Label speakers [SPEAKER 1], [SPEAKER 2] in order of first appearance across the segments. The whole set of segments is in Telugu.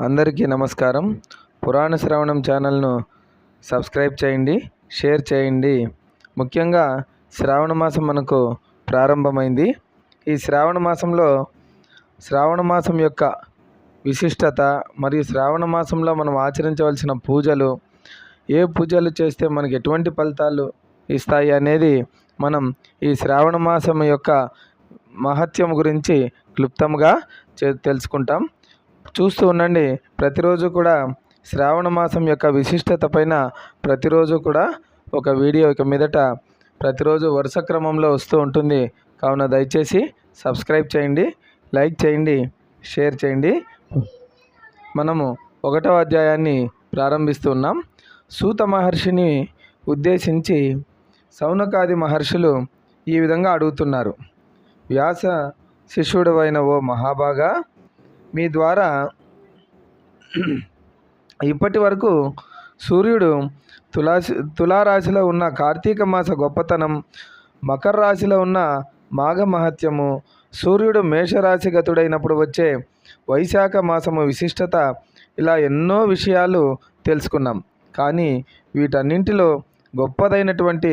[SPEAKER 1] అందరికీ నమస్కారం. పురాణ శ్రవణం ఛానల్ను సబ్స్క్రైబ్ చేయండి షేర్ చేయండి. ముఖ్యంగా శ్రావణ మాసం మనకు ప్రారంభమైంది. ఈ శ్రావణ మాసంలో శ్రావణ మాసం యొక్క విశిష్టత మరియు శ్రావణ మాసంలో మనం ఆచరించవలసిన పూజలు ఏ పూజలు చేస్తే మనకి ఎటువంటి ఫలితాలు ఇస్తాయి అనేది మనం ఈ శ్రావణ మాసం యొక్క మహత్యం గురించి క్లుప్తంగా చే- తెలుసుకుంటాం. చూస్తూ ఉండండి. ప్రతిరోజు కూడా శ్రావణ మాసం యొక్క విశిష్టత పైన ప్రతిరోజు కూడా ఒక వీడియో ఇక మీదట ప్రతిరోజు వరుస క్రమంలో వస్తూ ఉంటుంది. కావున దయచేసి సబ్స్క్రైబ్ చేయండి లైక్ చేయండి షేర్ చేయండి. మనము ఒకటవ అధ్యాయాన్ని ప్రారంభిస్తున్నాం సూత మహర్షిని ఉద్దేశించి సౌనకాది మహర్షులు ఈ విధంగా అడుగుతున్నారు. వ్యాస శిష్యుడు అయిన ఓ మహాభాగా మీ ద్వారా ఇప్పటి వరకు సూర్యుడు తులాసి తులారాశిలో ఉన్న కార్తీక మాస గొప్పతనం మకర రాశిలో ఉన్న మాఘ మహత్యము సూర్యుడు మేషరాశి గతుడైనప్పుడు వచ్చే వైశాఖ మాసము విశిష్టత ఇలా ఎన్నో విషయాలు తెలుసుకున్నాం. కానీ వీటన్నింటిలో గొప్పదైనటువంటి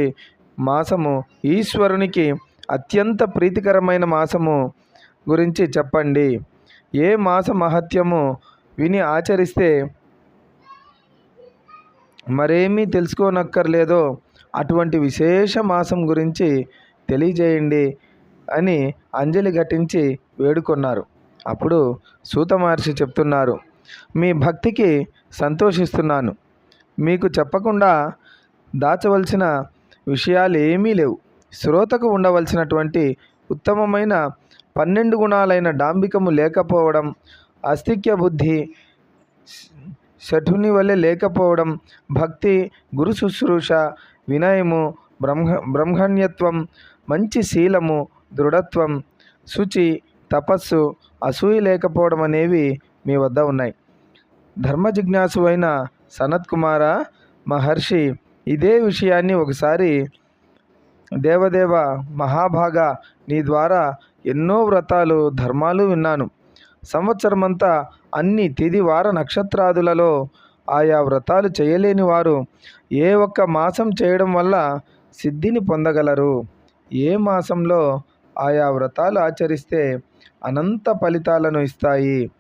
[SPEAKER 1] మాసము ఈశ్వరునికి అత్యంత ప్రీతికరమైన మాసము గురించి చెప్పండి. ఏ మాస మహత్యము విని ఆచరిస్తే మరేమీ తెలుసుకోనక్కర్లేదో అటువంటి విశేష మాసం గురించి తెలియజేయండి అని అంజలి ఘటించి వేడుకొన్నారు. అప్పుడు సూత మహర్షి చెప్తున్నారు మీ భక్తికి సంతోషిస్తున్నాను. మీకు చెప్పకుండా దాచవలసిన విషయాలు ఏమీ లేవు. శ్రోతకు ఉండవలసినటువంటి ఉత్తమమైన పన్నెండు గుణాలైన డాంబికము లేకపోవడం అస్థిక్య బుద్ధి శఠుని వలె లేకపోవడం భక్తి గురు శుశ్రూష వినయము బ్రహ్మ బ్రహ్మణ్యత్వం మంచి శీలము దృఢత్వం శుచి తపస్సు అసూయ లేకపోవడం అనేవి మీ వద్ద ఉన్నాయి. ధర్మ జిజ్ఞాసు అయిన సనత్ కుమార మహర్షి ఇదే విషయాన్ని ఒకసారి దేవదేవ మహాభాగ నీ ద్వారా ఎన్నో వ్రతాలు ధర్మాలు విన్నాను. సంవత్సరమంతా అన్ని తిది వార నక్షత్రాదులలో ఆయా వ్రతాలు చేయలేని వారు ఏ ఒక్క మాసం చేయడం వల్ల సిద్ధిని పొందగలరు. ఏ మాసంలో ఆయా వ్రతాలు ఆచరిస్తే అనంత ఫలితాలను ఇస్తాయి.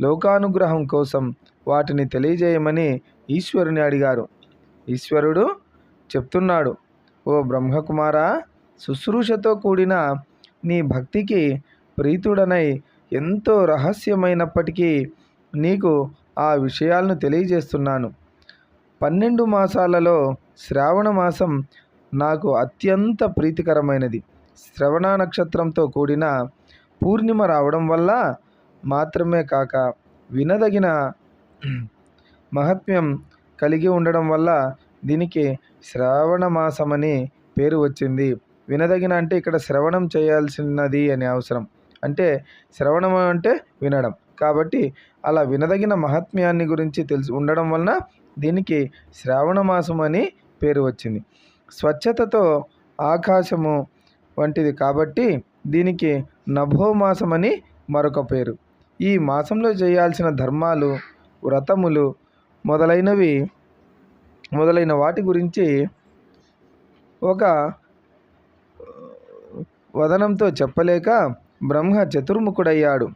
[SPEAKER 1] లోకానుగ్రహం కోసం వాటిని తెలియజేయమని ఈశ్వరుని అడిగారు. ఈశ్వరుడు చెప్తున్నాడు ఓ బ్రహ్మకుమార శుశ్రూషతో కూడిన నీ భక్తికి ప్రీతుడనై ఎంతో రహస్యమైనప్పటికీ నీకు ఆ విషయాలను తెలియజేస్తున్నాను. పన్నెండు మాసాలలో శ్రావణ మాసం నాకు అత్యంత ప్రీతికరమైనది. శ్రవణ నక్షత్రంతో కూడిన పూర్ణిమ రావడం వల్ల మాత్రమే కాక వినదగిన మహత్మ్యం కలిగి ఉండడం వల్ల దీనికి శ్రావణ మాసమని పేరు వచ్చింది. వినదగిన అంటే ఇక్కడ శ్రవణం చేయాల్సినది అని అవసరం. అంటే శ్రవణం అంటే వినడం. కాబట్టి అలా వినదగిన మహాత్మ్యాన్ని గురించి తెలిసి ఉండడం వలన దీనికి శ్రావణ మాసం అని పేరు వచ్చింది. స్వచ్ఛతతో ఆకాశము వంటిది కాబట్టి దీనికి నభోమాసం అని మరొక పేరు. ఈ మాసంలో చేయాల్సిన ధర్మాలు వ్రతములు మొదలైనవి మొదలైన వాటి గురించి ఒక వదనంతో చెప్పలేక బ్రహ్మ చతుర్ముఖుడయ్యాడు.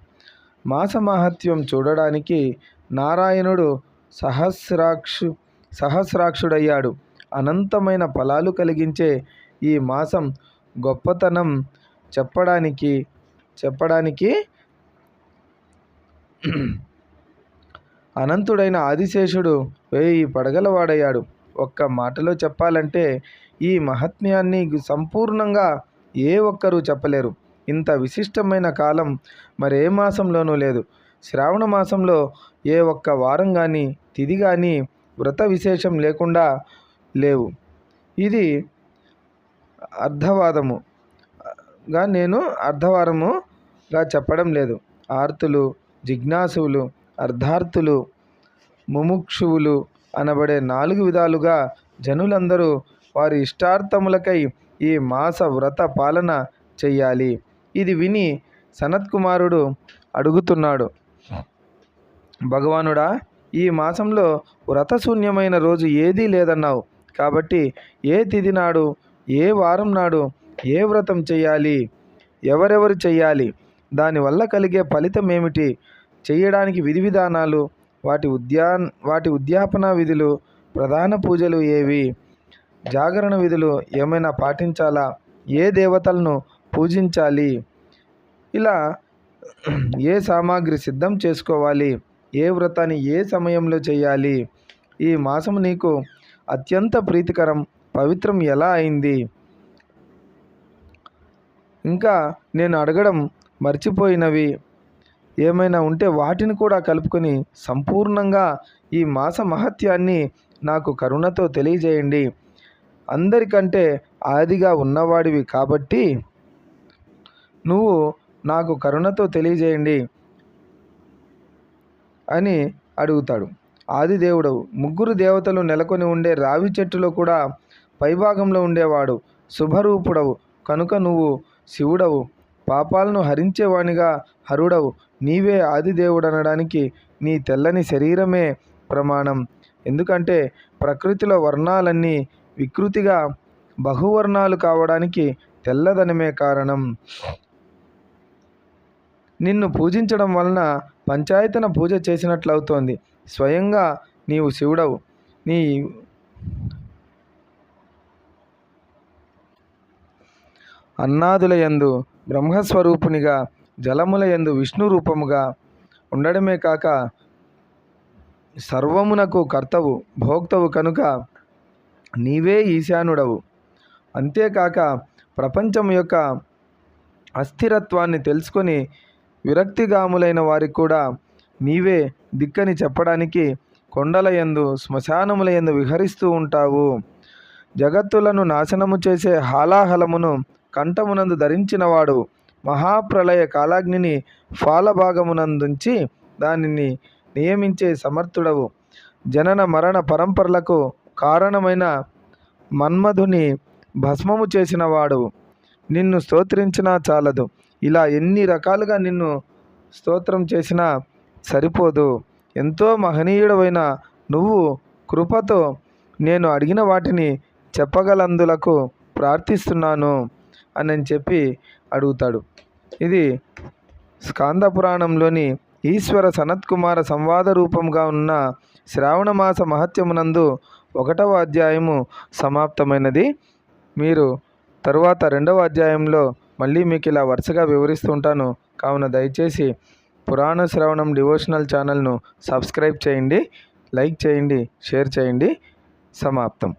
[SPEAKER 1] మాస మహత్యం చూడడానికి నారాయణుడు సహస్రాక్షు సహస్రాక్షుడయ్యాడు. అనంతమైన ఫలాలు కలిగించే ఈ మాసం గొప్పతనం చెప్పడానికి చెప్పడానికి అనంతుడైన ఆదిశేషుడు వేయి పడగలవాడయ్యాడు. ఒక్క మాటలో చెప్పాలంటే ఈ మహాత్మ్యాన్ని సంపూర్ణంగా ఏ ఒక్కరూ చెప్పలేరు. ఇంత విశిష్టమైన కాలం మరే మాసంలోనూ లేదు. శ్రావణ మాసంలో ఏ ఒక్క వారం కానీ తిది కానీ వ్రత విశేషం లేకుండా లేవు. ఇది అర్ధవాదముగా నేను అర్ధవారముగా చెప్పడం లేదు. ఆర్తులు జిజ్ఞాసువులు అర్ధార్థులు ముముక్షువులు అనబడే నాలుగు విధాలుగా జనులందరూ వారి ఇష్టార్థములకై ఈ మాస వ్రత పాలన చెయ్యాలి. ఇది విని సనత్ కుమారుడు అడుగుతున్నాడు. భగవానుడా ఈ మాసంలో వ్రతశూన్యమైన రోజు ఏదీ లేదన్నావు. కాబట్టి ఏ తిది నాడు ఏ వారం నాడు ఏ వ్రతం చేయాలి ఎవరెవరు చేయాలి దానివల్ల కలిగే ఫలితం ఏమిటి? చేయడానికి విధి విధానాలు వాటి ఉద్యాన్ వాటి ఉద్యాపన విధులు ప్రధాన పూజలు ఏవి? జాగరణ విధులు ఏమైనా పాటించాలా? ఏ దేవతలను పూజించాలి? ఇలా ఏ సామాగ్రి సిద్ధం చేసుకోవాలి? ఏ వ్రతాన్ని ఏ సమయంలో చేయాలి? ఈ మాసం నీకు అత్యంత ప్రీతికరం పవిత్రం ఎలా అయింది? ఇంకా నేను అడగడం మర్చిపోయినవి. ఏమైనా ఉంటే వాటిని కూడా కలుపుకొని సంపూర్ణంగా ఈ మాస మహత్యాన్ని నాకు కరుణతో తెలియజేయండి. అందరికంటే ఆదిగా ఉన్నవాడివి కాబట్టి నువ్వు నాకు కరుణతో తెలియజేయండి అని అడుగుతాడు. ఆదిదేవుడవు ముగ్గురు దేవతలు నెలకొని ఉండే రావి చెట్టులో కూడా పైభాగంలో ఉండేవాడు శుభరూపుడవు. కనుక నువ్వు శివుడవు పాపాలను హరించేవాణిగా హరుడవు. నీవే ఆదిదేవుడు అనడానికి నీ తెల్లని శరీరమే ప్రమాణం. ఎందుకంటే ప్రకృతిలో వర్ణాలన్నీ వికృతిగా బహువర్ణాలు కావడానికి తెల్లదనమే కారణం. నిన్ను పూజించడం వలన పంచాయతన పూజ చేసినట్లవుతోంది. స్వయంగా నీవు శివుడవు. నీ అన్నాదుల యందు బ్రహ్మస్వరూపునిగా జలముల యందు విష్ణు రూపముగా ఉండడమే కాక సర్వమునకు కర్తవు భోక్తవు కనుక నీవే ఈశానుడవు. అంతేకాక ప్రపంచం యొక్క అస్థిరత్వాన్ని తెలుసుకొని విరక్తిగాములైన వారికి కూడా నీవే దిక్కని చెప్పడానికి కొండలయందు శ్మశానముల యందు విహరిస్తూ ఉంటావు. జగత్తులను నాశనము చేసే హాలాహలమును కంఠమునందు ధరించినవాడు మహాప్రళయ కాలాగ్నిని ఫాలభాగమునందుంచి దానిని నియమించే సమర్థుడవు. జనన మరణ పరంపరలకు కారణమైన మన్మధుని భస్మము చేసిన వాడు నిన్ను స్తోత్రించినా చాలదు. ఇలా ఎన్ని రకాలుగా నిన్ను స్తోత్రం చేసినా సరిపోదు. ఎంతో మహనీయుడవైన నువ్వు కృపతో నేను అడిగిన వాటిని చెప్పగలందులకు ప్రార్థిస్తున్నాను అని చెప్పి అడుగుతాడు. ఇది స్కాంద పురాణంలోని ఈశ్వర సనత్కుమార సంవాద రూపంగా ఉన్న శ్రావణమాస మహత్యమునందు ఒకటవ అధ్యాయము సమాప్తమైనది. మీరు తరువాత రెండవ అధ్యాయంలో మళ్ళీ మీకు ఇలా వరుసగా వివరిస్తుంటాను కావున దయచేసి పురాణ శ్రవణం డివోషనల్ ఛానల్ను సబ్స్క్రైబ్ చేయండి లైక్ చేయండి షేర్ చేయండి. సమాప్తం.